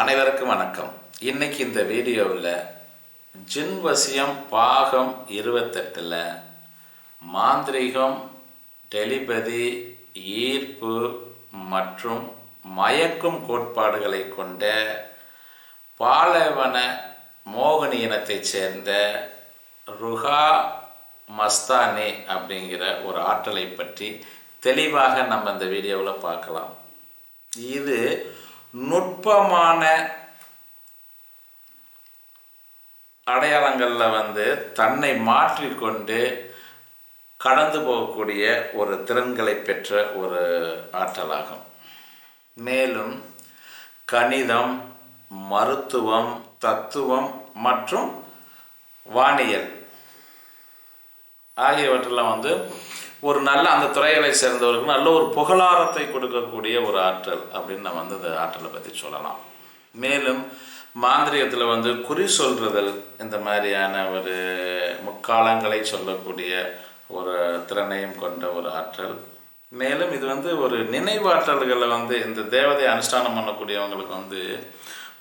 அனைவருக்கும் வணக்கம். இன்னைக்கு இந்த வீடியோவில் ஜின் வசியம் பாகம் இருபத்தெட்டில் மாந்திரீகம் டெலிபதி ஈர்ப்பு மற்றும் மயக்கும் கோட்பாடுகளை கொண்ட பாலைவன மோகினி இனத்தைச் சேர்ந்த ருஹா மஸ்தானி அப்படிங்கிற ஒரு ஆற்றலை பற்றி தெளிவாக நம்ம இந்த வீடியோவில் பார்க்கலாம். இது நுட்பமான அடையாளங்களில் வந்து தன்னை மாற்றிக்கொண்டு கடந்து போகக்கூடிய ஒரு திறன்களை பெற்ற ஒரு ஆற்றலாகும். மேலும் கணிதம் மருத்துவம் தத்துவம் மற்றும் வானியல் ஆகியவற்றெல்லாம் வந்து ஒரு நல்ல அந்த துறைகளை சேர்ந்தவர்களுக்கு நல்ல ஒரு புகழாரத்தை கொடுக்கக்கூடிய ஒரு ஆற்றல் அப்படின்னு நம்ம வந்து அந்த ஆற்றலை பற்றி சொல்லலாம். மேலும் மாந்திரியத்தில் வந்து குறி சொல்றுதல் இந்த மாதிரியான ஒரு முக்காலங்களை சொல்லக்கூடிய ஒரு திறனையும் கொண்ட ஒரு ஆற்றல். மேலும் இது வந்து ஒரு நினைவாற்றல்களை வந்து இந்த தேவதை அனுஷ்டானம் பண்ணக்கூடியவங்களுக்கு வந்து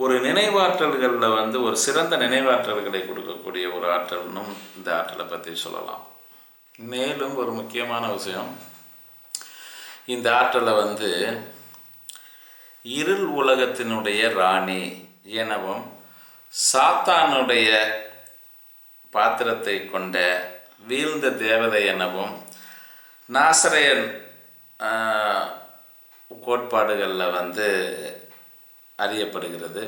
ஒரு நினைவாற்றல்களில் வந்து ஒரு சிறந்த நினைவாற்றல்களை கொடுக்கக்கூடிய ஒரு ஆற்றல்னும் இந்த ஆற்றலை பற்றி சொல்லலாம். மேலும் ஒரு முக்கியமான விஷயம். இந்த ஆற்றலை வந்து இருள் உலகத்தினுடைய ராணி எனவும் சாத்தானுடைய பாத்திரத்தை கொண்ட வீழ்ந்த தேவதை எனவும் நாசரையன் கோட்பாடுகளில் வந்து அறியப்படுகிறது.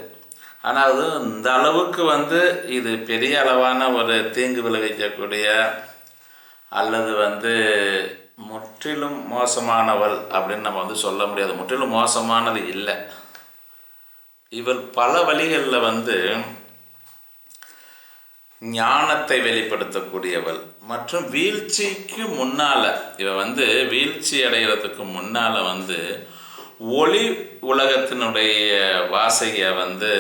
ஆனால் அது இந்த அளவுக்கு வந்து இது பெரிய அளவான ஒரு தீங்கு விளைவிக்கக்கூடிய அல்லது வந்து முற்றிலும் மோசமானவள் அப்படின்னு நம்ம வந்து சொல்ல முடியாது. முற்றிலும் மோசமானது இல்லை. இவள் பல வழிகளில் வந்து ஞானத்தை வெளிப்படுத்தக்கூடியவள். மற்றும் வீழ்ச்சிக்கு முன்னால் இவ வந்து வீழ்ச்சி அடைகிறதுக்கு முன்னால் வந்து ஒளி உலகத்தினுடைய வாசையை வந்து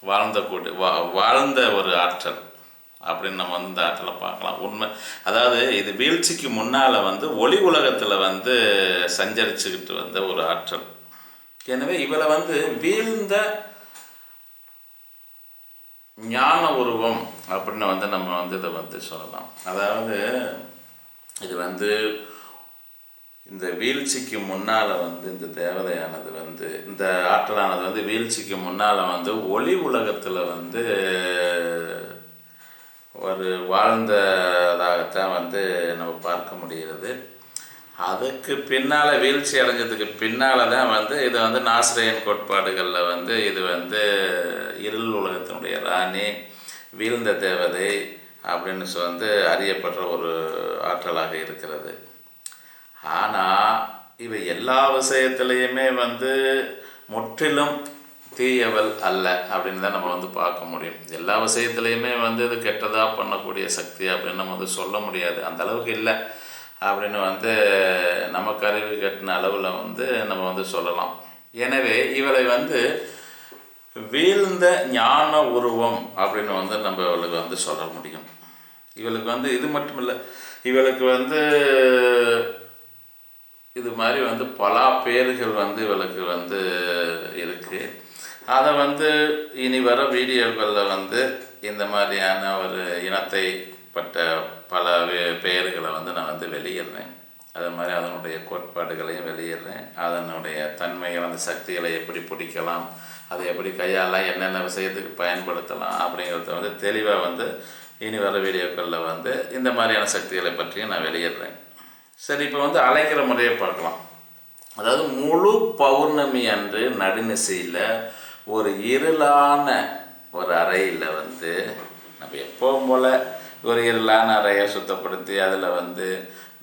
வாழ்ந்த கூடிய வா வாழ்ந்த ஒரு ஆற்றல். அப்படின்னு நம்ம வந்து இந்த ஆற்றலை பார்க்கலாம். உண்மை அதாவது இது வீழ்ச்சிக்கு முன்னால் வந்து ஒளி உலகத்தில் வந்து சஞ்சரிச்சுக்கிட்டு வந்த ஒரு ஆற்றல். எனவே இவளை வந்து வீழ்ந்த ஞான உருவம் அப்படின்னு வந்து நம்ம வந்து இதை வந்து சொல்லலாம். அதாவது இது வந்து இந்த வீழ்ச்சிக்கு முன்னால் வந்து இந்த தேவதையானது வந்து இந்த ஆற்றலானது வந்து வீழ்ச்சிக்கு முன்னால் வந்து ஒளி உலகத்தில் வந்து ஒரு வாழ்ந்ததாகத்தான் வந்து நம்ம பார்க்க முடிகிறது. அதுக்கு பின்னால் வீழ்ச்சி அடைஞ்சதுக்கு பின்னால் தான் வந்து இது வந்து நாசிரியன் கோட்பாடுகளில் வந்து இது வந்து இருள் உலகத்தினுடைய ராணி வீழ்ந்த தேவதை அப்படின்னு வந்து அறியப்படுற ஒரு ஆற்றலாக இருக்கிறது. ஆனால் இவை எல்லா விஷயத்துலேயுமே வந்து முற்றிலும் தீயவள் அல்ல அப்படின்னு தான் நம்ம வந்து பார்க்க முடியும். எல்லா விஷயத்துலையுமே வந்து இது கெட்டதாக பண்ணக்கூடிய சக்தி அப்படின்னு நம்ம வந்து சொல்ல முடியாது. அந்த அளவுக்கு இல்லை அப்படின்னு வந்து நமக்கு அறிவு கட்டின அளவில் வந்து நம்ம வந்து சொல்லலாம். எனவே இவளை வந்து வீழ்ந்த ஞான உருவம் அப்படின்னு வந்து நம்ம இவளுக்கு வந்து சொல்ல முடியும். இவளுக்கு வந்து இது மட்டும் இல்லை இவளுக்கு வந்து இது மாதிரி வந்து பல பேர்கள் வந்து இவளுக்கு வந்து இருக்குது அதை வந்து இனி வர வீடியோக்களில் வந்து இந்த மாதிரியான ஒரு இனத்தை பட்ட பல பெயர்களை வந்து நான் வந்து வெளியிடுறேன். அது மாதிரி அதனுடைய கோட்பாடுகளையும் வெளியிடுறேன். அதனுடைய தன்மைகள் அந்த சக்திகளை எப்படி பிடிக்கலாம் அதை எப்படி கையாளலாம் என்னென்ன விஷயத்துக்கு பயன்படுத்தலாம் அப்படிங்கிறத வந்து தெளிவாக வந்து இனி வர வீடியோக்களில் வந்து இந்த மாதிரியான சக்திகளை பற்றியும் நான் வெளியிடுறேன். சரி இப்போ வந்து அழைக்கிற முறையை பார்க்கலாம். அதாவது முழு பௌர்ணமி அன்று நடுநிசையில் ஒரு இருளான ஒரு அறையில் வந்து நம்ம எப்பவும் போல் ஒரு இருளான அறையை சுத்தப்படுத்தி அதில் வந்து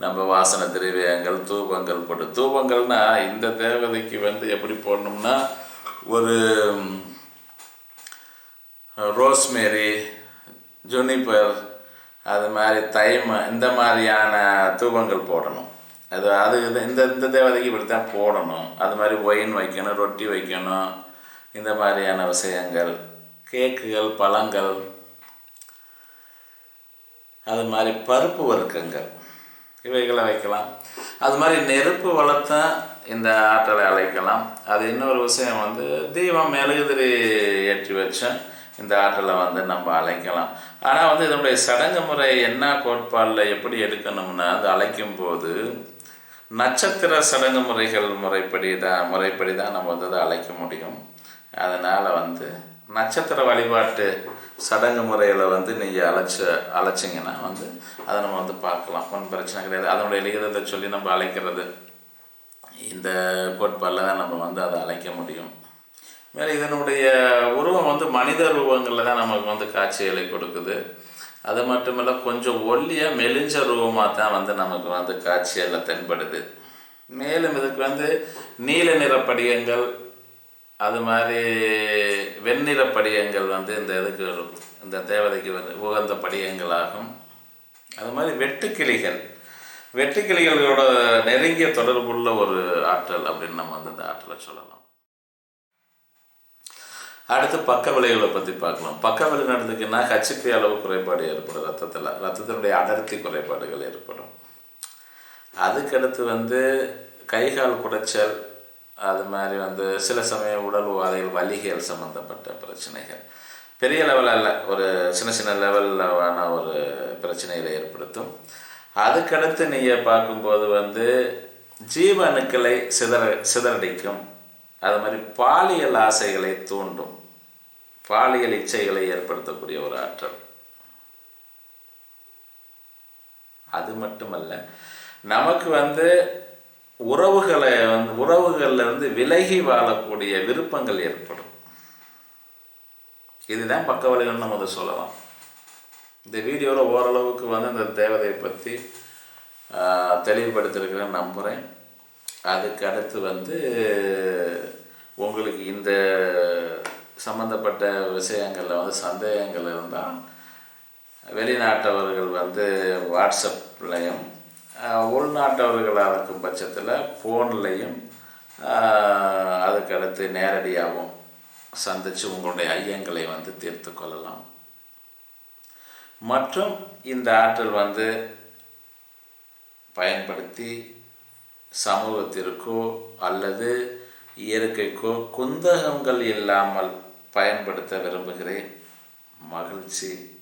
நம்ம வாசன திரவியங்கள் தூபங்கள் போட்டு தூபங்கள்னா இந்த தேவதைக்கு வந்து எப்படி போடணும்னா ஒரு ரோஸ்மேரி ஜுனிப்பர் அது மாதிரி தைம இந்த மாதிரியான தூபங்கள் போடணும். அது அது இந்த இந்த தேவதைக்கு இப்படி தான் போடணும். அது மாதிரி ஒயின் வைக்கணும் ரொட்டி வைக்கணும். இந்த மாதிரியான விஷயங்கள் கேக்குகள் பழங்கள் அது மாதிரி பருப்பு வர்க்கங்கள் இவைகளை வைக்கலாம். அது மாதிரி நெருப்பு வளர்த்தா இந்த ஆற்றலை அழைக்கலாம். அது இன்னொரு விஷயம் வந்து தீபம் மெழுகுதிரி ஏற்றி வச்ச இந்த ஆற்றலை வந்து நம்ம அழைக்கலாம். ஆனால் வந்து இதனுடைய சடங்கு முறை என்ன கோட்பாடில் எப்படி எடுக்கணும்னா அது அழைக்கும் போது நட்சத்திர சடங்கு முறைகள் முறைப்படி தான் முறைப்படி தான் நம்ம வந்து அதை அழைக்க முடியும். அதனால் வந்து நட்சத்திர வழிபாட்டு சடங்கு முறையில் வந்து நீங்கள் அழைச்ச அழைச்சிங்கன்னா வந்து அதை நம்ம வந்து பார்க்கலாம். ஒன்றும் பிரச்சனை கிடையாது. அதனுடைய எழுகிறதை சொல்லி நம்ம அழைக்கிறது. இந்த கோட்பாடில் தான் நம்ம வந்து அதை அழைக்க முடியும். மேலே இதனுடைய உருவம் வந்து மனித ரூபங்களில் தான் நமக்கு வந்து காட்சிகளை கொடுக்குது. அது மட்டும் இல்லை கொஞ்சம் ஒல்லியாக மெலிஞ்ச ரூபமாக தான் வந்து நமக்கு வந்து காட்சியில் தென்படுது. மேலும் இதுக்கு வந்து நீல நிற படிகங்கள் அது மாதிரி வெண்ணிற படியங்கள் வந்து இந்த இதுக்கு இந்த தேவதைக்கு வந்து உகந்த படியங்களாகும் அது மாதிரி வெட்டுக்கிளிகள். வெட்டுக்கிளிகளோட நெருங்கிய தொடர்புள்ள ஒரு ஆற்றல் அப்படின்னு நம்ம வந்து இந்த ஆற்றலை சொல்லலாம். அடுத்து பக்க விளைவுகளை பற்றி பார்க்கலாம். பக்க விளைவு நடந்துக்குன்னா ஹச்சிபி அளவு குறைபாடு ஏற்படும். ரத்தத்தில் ரத்தத்தினுடைய அடர்த்தி குறைபாடுகள் ஏற்படும். அதுக்கடுத்து வந்து கைகால் குடைச்சல் அது மாதிரி வந்து சில சமயம் உடல் உபாதைகள் வலிகள் சம்மந்தப்பட்ட பிரச்சனைகள். பெரிய லெவலில் ஒரு சின்ன சின்ன லெவலான ஒரு பிரச்சனைகளை ஏற்படுத்தும். அதுக்கடுத்து நீங்கள் பார்க்கும்போது வந்து ஜீவ அணுக்களை சிதற சிதறடிக்கும். அது மாதிரி பாலியல் ஆசைகளை தூண்டும். பாலியல் இச்சைகளை ஏற்படுத்தக்கூடிய ஒரு ஆற்றல். அது மட்டுமல்ல நமக்கு வந்து உறவுகளை வந்து உறவுகளில் இருந்து விலகி வாழக்கூடிய விருப்பங்கள் ஏற்படும். இதுதான் பக்கவழிகள் நம்ம அதை சொல்லலாம். இந்த வீடியோவில் ஓரளவுக்கு வந்து இந்த தேவதையை பற்றி தெளிவுபடுத்திருக்கிறேன்னு நம்புகிறேன் அதுக்கு அடுத்து வந்து உங்களுக்கு இந்த சம்மந்தப்பட்ட விஷயங்களில் வந்து சந்தேகங்கள் இருந்தால் வெளிநாட்டவர்கள் வந்து வாட்ஸ்அப்லையும் உள்நாட்டவர்களாக இருக்கும் பட்சத்தில் ஃபோன்லேயும் அதுக்கடுத்து நேரடியாகவும் சந்தித்து உங்களுடைய ஐயங்களை வந்து தீர்த்து கொள்ளலாம். மற்றும் இந்த ஆற்றல் வந்து பயன்படுத்தி சமூகத்திற்கோ அல்லது இயற்கைக்கோ குந்தகங்கள் இல்லாமல் பயன்படுத்த விரும்புகிறேன். மகிழ்ச்சி.